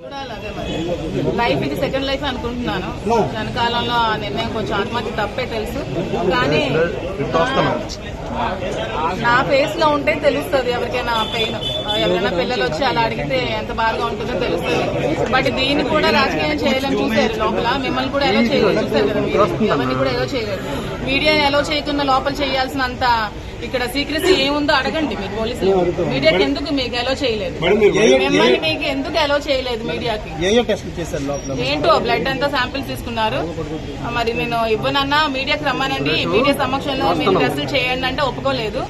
Bye. Life ఇది second life అనుకుంటున్నాను. వెనకాలంలో ఆ నిర్ణయం కొంచెం ఆత్మహత్య తప్పే తెలుసు. కానీ నా ఫేస్లో ఉంటే తెలుస్తుంది ఎవరికైనా పెయిన్ ఎవరైనా పిల్లలు వచ్చి అలా అడిగితే ఎంత బాగా ఉంటుందో తెలుస్తుంది. బట్ దీన్ని కూడా రాజకీయం చేయాలని చూసారు లోపల. మిమ్మల్ని కూడా ఎలా చేయలేదు చూసారు కదా మీరు? ఎవరిని కూడా ఎలా చేయలేదు మీడియా ఎలా చేయకుండా లోపల చేయాల్సినంత ఇక్కడ సీక్రెసీ ఏముందో అడగండి మీరు పోలీసులు. మీడియాకి ఎందుకు మీకు ఎలా చేయలేదు? మిమ్మల్ని మీకు ఎందుకు ఎలా చేయలేదు మీడియాకి ఏ ఏ టెస్టులు చేశారు లోపల? ఏంటో బ్లడ్ అంతా శాంపిల్స్ తీసుకున్నారు. మరి నేను ఇవ్వనన్నా మీడియాకి రమ్మానండి. మీడియా సమక్షంలో మీరు టెస్టులు చేయండి అంటే ఒప్పుకోలేదు.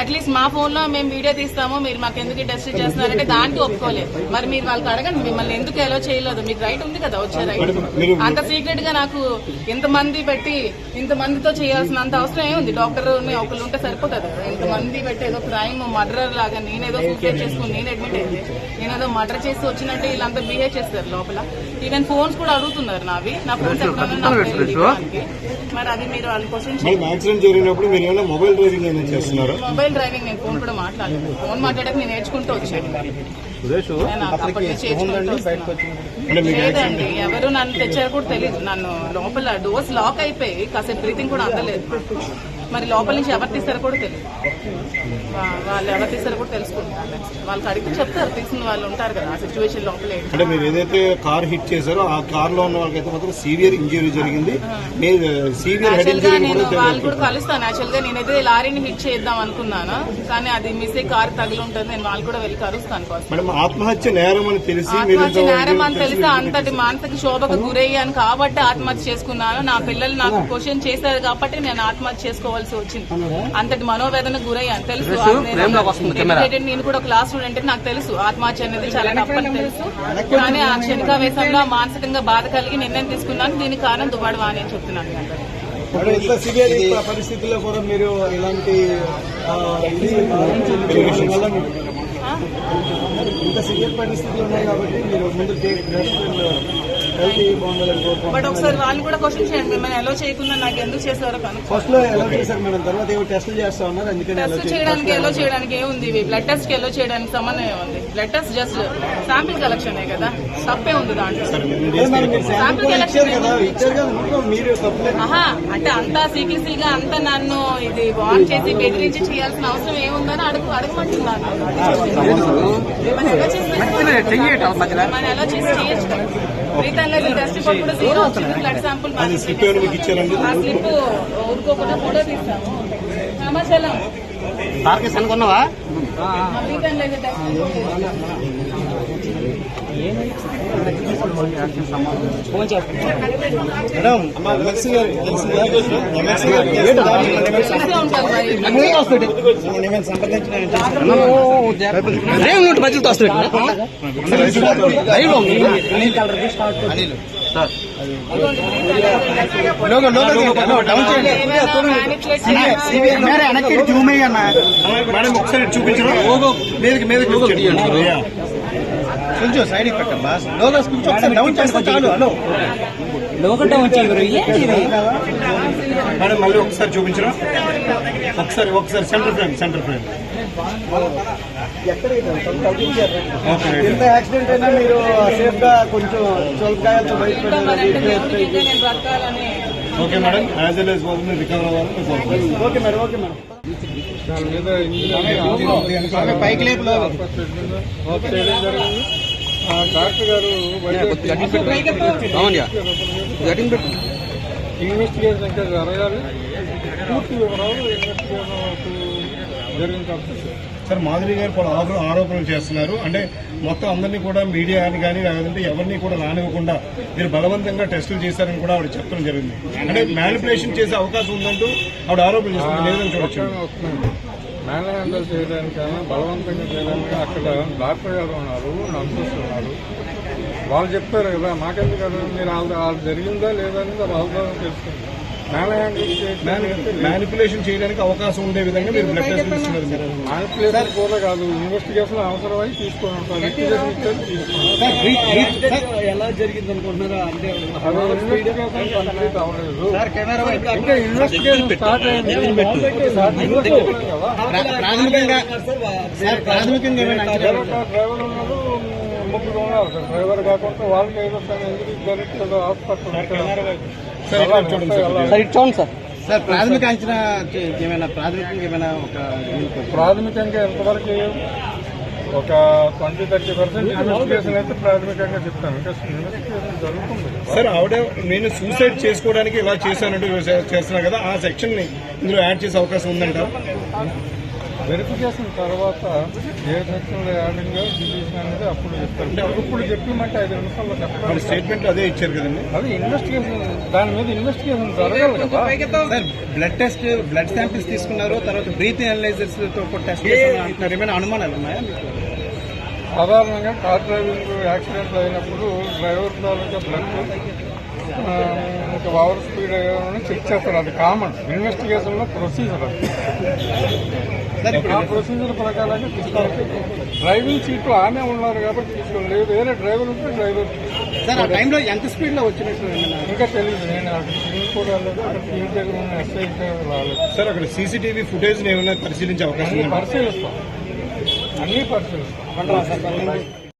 అట్లీస్ట్ మా ఫోన్లో మేము వీడియో తీస్తాము. మీరు మాకు ఎందుకు టెస్ట్ చేస్తున్నారంటే దానికి ఒప్పుకోలేదు. మరి మీరు వాళ్ళకి అడగండి మిమ్మల్ని ఎందుకు ఎలా చేయలేదు? మీకు రైట్ ఉంది కదా వచ్చే రైట్ అంత సీక్రెట్గా నాకు ఇంత మంది పెట్టి ఇంత మందితో చేయాల్సినంత అవసరం ఏముంది? డాక్టర్ ఒకళ్ళు ఉంటే సరిపోతుంది కదా. ఇంత మంది పెట్టి ఏదో క్రైమ్ మర్డర్ లాగా నేనేదో సూసైడ్ చేసుకుని నేను అడ్మిట్ అయింది నేనేదో మర్డర్ చేసి వచ్చినట్టు వీళ్ళంతా బిహేవ్ చేస్తారు లోపల. ఈవెన్ ఫోన్స్ కూడా అడుగుతున్నారు నావి. నా ఫోన్స్. మరి అది మీరు వాళ్ళ యాక్సిడెంట్ జరిగినప్పుడు మీరు ఏమైనా మొబైల్ డ్రైవింగ్ ఏమైనా చేస్తున్నారా? మొబైల్ డ్రైవింగ్ నేను ఫోన్ కూడా మాట్లాడలేదు. ఫోన్ మాట్లాడక నేను నేర్చుకుంటూ వచ్చాను. లేదండి ఎవరు నన్ను తెచ్చారో కూడా తెలియదు నన్ను లోపల డోర్స్ లాక్ అయిపోయి కాసేపు బ్రీతింగ్ కూడా అందలేదు. మరి లోపల నుంచి ఎవరు తీస్తారో కూడా తెలియదు. వాళ్ళు ఎవరు తీస్తారో కూడా తెలుసుకుంటారు. వాళ్ళకి అడిగితే చెప్తారు. తీసిన వాళ్ళు ఉంటారు కదా ఆ సిచ్యువేషన్ లోపల. అంటే మీరు ఏదైతే కార్ హిట్ చేశారో ఆ కార్లో ఉన్న వాళ్ళకైతే మాత్రం సీవియర్ ఇంజరీ జరిగింది. మీరు సీవియర్ హెడ్ యాక్చువల్గా ఇంజరీ నేను వాళ్ళు కూడా కలుస్తాను. యాక్చువల్గా నేనైతే లారీని హిట్ చేద్దాం అనుకున్నాను. కానీ అది మిస్ అయ్యి కారు తగిలి ఉంటుంది నేను వాళ్ళు కూడా వెళ్ళి కలుస్తాను మేడం ఆత్మహత్య నేరం అని తెలిసి ఆత్మహత్య నేరం అని తెలిసి అంతటి మానసిక శోభకు గురయ్యాను కాబట్టి ఆత్మహత్య చేసుకున్నాను. నా పిల్లలు నాకు క్వశ్చన్ చేశారు కాబట్టి నేను ఆత్మహత్య చేసుకోవాల్సి వచ్చింది. అంతటి మనోవేదనకు గురయ్యాను. తెలుసు. నేను కూడా క్లాస్ స్టూడెంట్ నాకు తెలుసు. ఆత్మహత్య అనేది చాలా తప్పని తెలుసు. కానీ ఆ క్షణికావేశంలో మానసికంగా బాధ కలిగి నిర్ణయం తీసుకున్నాను. దీనికి కారణం దుబాడు వాణి అని చెప్తున్నాను పరిస్థితుల్లో కూడా మీరు ఇలాంటి? ఇంత సివియర్ పరిస్థితులు ఉన్నాయి కాబట్టి మీరు ముందు బట్ ఒకసారి వాళ్ళు కూడా క్వశ్చన్ చేయండి మిమ్మల్ని ఎలా చేయకుండా నాకు ఎందుకు చేశారో ఫస్ట్లో ఎలా చేశారు మేడం తర్వాత ఏమో టెస్టులు చేస్తా ఉన్నారు అందుకని ఎలా టెస్ట్ చేయడానికి ఎలో చేయడానికి ఏముంది ఇవి బ్లడ్ టెస్ట్కి ఎలో చేయడానికి సంబంధం ఏముంది blood test just sample collection కదా? తప్పే ఉంది దాంట్లో. శాంపిల్ కలెక్షన్ అంటే అంతా సీక్రెసీగా అంతా నన్ను ఇది వాన్ చేసి బెదిరించి చేయాల్సిన అవసరం ఏముందని అడుగు అడగమంటున్నాను. మనం ఎలా చేసి మనం ఎలా చేసి చేయొచ్చు రీతంలో టెస్ట్ కూడా జీరో వచ్చింది. బ్లడ్ శాంపుల్ అది స్లిప్ ఏమైనా మీకు ఇచ్చారండి. ఆ స్లిప్ ఊరుకోకుండా ఫోటో తీస్తాము సమాచారం టార్గెట్స్ అనుకున్నావా రీతంలో ఎమ్మెల్సీ గారు ఎమ్మెల్సీ డౌన్ చేయండి వెనక్కి జూమ్ అయ్యన్నా మేడం ఒకసారి చూపించడం మీదకి మీదకి కొంచెం సైడ్ పెట్టమ్మా లోగోస్ కొంచెం ఒకసారి డౌన్ చేస్తే చాలు. హలో. మేడం మళ్ళీ ఒకసారి చూపించడం ఒకసారి ఒకసారి centre frame centre frame okay ఎంత యాక్సిడెంట్ అయినా మీరు సేఫ్గా కొంచెం చొలకాయలతో మరంటే దేవుడికి బయటపడి నేను బ్రతకాలని okay madam as well as బాబు రికవర్ అవ్వాలని ఓకే మేడం. ఓకే మేడం పైకి లేపు లోగో. డాక్టర్ గారు ఇన్వెస్టిగేషన్ ఇంకా జరగాలి పూర్తి వివరాలు ఇన్వెస్టిగేషన్ జరిగిన తర్వాత సార్ మాధురి గారు కూడా ఆరో- ఆరోపణలు చేస్తున్నారు. అంటే మొత్తం అందరినీ కూడా మీడియాని కానీ లేదంటే ఎవరిని కూడా రానివ్వకుండా మీరు బలవంతంగా టెస్టులు చేశారని కూడా ఆవిడ చెప్పడం జరిగింది. అంటే మ్యానిపులేషన్ చేసే అవకాశం ఉందంటూ ఆవిడ ఆరోపణలు చేస్తున్నారు. లేదని చూడొచ్చు? హ్యాండిల్ చేయడానికైనా బలవంతంగా చేయడానికి అక్కడ డాక్టర్ గారు ఉన్నారు నర్సెస్. వాళ్ళు చెప్పారు కదా మాకెందుకు కదా? మీరు వాళ్ళ వాళ్ళు జరిగిందా లేదా అనేది వాళ్ళతో తెలుస్తుంది. మ్యానిపులేషన్ చేయడానికి అవకాశం ఉండే విధంగా మీరు బ్లడ్ టెస్ట్ ఇస్తున్నారు మీరు. మానిపులేషన్ కూడా కాదు ఇన్వెస్టిగేషన్ అవసరమై తీసుకొని ఉంటారు. ఇన్వెస్టిగేషన్ ఎలా జరిగింది అనుకుంటున్నారా? అంటే అది ఇన్వెస్టిగేషన్ కంప్లీట్ అవ్వలేదు. సార్ కెమెరా వైపు ఇంకా ఇన్వెస్టిగేషన్ స్టార్ట్ అయింది. ప్రాథమికంగా డ్రైవర్ ఉన్నారు ముగ్గురు ఉన్నారు సార్ డ్రైవర్ కాకుండా వాళ్ళకి ఏదో సార్ ఎందుకు ఏదో హాస్పిటల్ సార్ ప్రాథమిక అంచనా ఏమైనా ప్రాథమికంగా ఏమైనా ఒక ప్రాథమికంగా ఎంతవరకు ఒక ట్వంటీ థర్టీ పర్సెంట్ ఇన్వెస్టిగేషన్ అయితే ప్రాథమికంగా చెప్తాను. ఇంకా ఇన్వెస్టిగేషన్ జరుగుతుంది. సార్ ఆవిడ నేను సూసైడ్ చేసుకోవడానికి ఇలా చేశానంటూ చేస్తున్నారు కదా ఆ సెక్షన్ని ఇందులో యాడ్ చేసే అవకాశం ఉందంటారు వెరిఫికేషన్ తర్వాత ఏ సెక్షన్లో యాడింగ్ డిలీషన్ అనేది అప్పుడు చెప్తారు. ఇప్పుడు చెప్పిమంటే ఐదు నిమిషాల్లో చెప్పాలి. స్టేట్మెంట్ అదే ఇచ్చారు కదండి? అది ఇన్వెస్టిగేషన్ దాని మీద ఇన్వెస్టిగేషన్ జరగాలి కదా. Sir blood test blood samples తీసుకున్నారు తర్వాత బ్రీత్ అనలైజర్స్తో టెస్ట్ చేశారు అంటున్నారు. ఏమైనా అనుమానాలు ఉన్నాయా మీకు? సాధారణంగా కార్ డ్రైవింగ్ యాక్సిడెంట్లు అయినప్పుడు డ్రైవర్ తాలూకా బ్లడ్ ఇంకా ఓవర్ స్పీడ్ చెక్ చేస్తారు. అది కామన్ ఇన్వెస్టిగేషన్లో ప్రొసీజర్ అది. ఆ ప్రొసీజర్ ప్రకారంగా తీసుకోవాలి. డ్రైవింగ్ సీట్లో ఆమె ఉన్నారు కాబట్టి లేదు వేరే డ్రైవర్ ఉంటే డ్రైవర్ సార్ ఆ టైంలో ఎంత స్పీడ్లో వచ్చినట్టు ఇంకా తెలియదు నేను అక్కడ కూడా రాలేదు. అక్కడ టీం దగ్గర ఉన్న ఎస్ఐ రాలేదు. సార్ అక్కడ సీసీటీవీ ఫుటేజ్ ఏమైనా పరిశీలించే అవకాశం పరిశీలిస్తాం. అన్ని పరిశీలిస్తాం.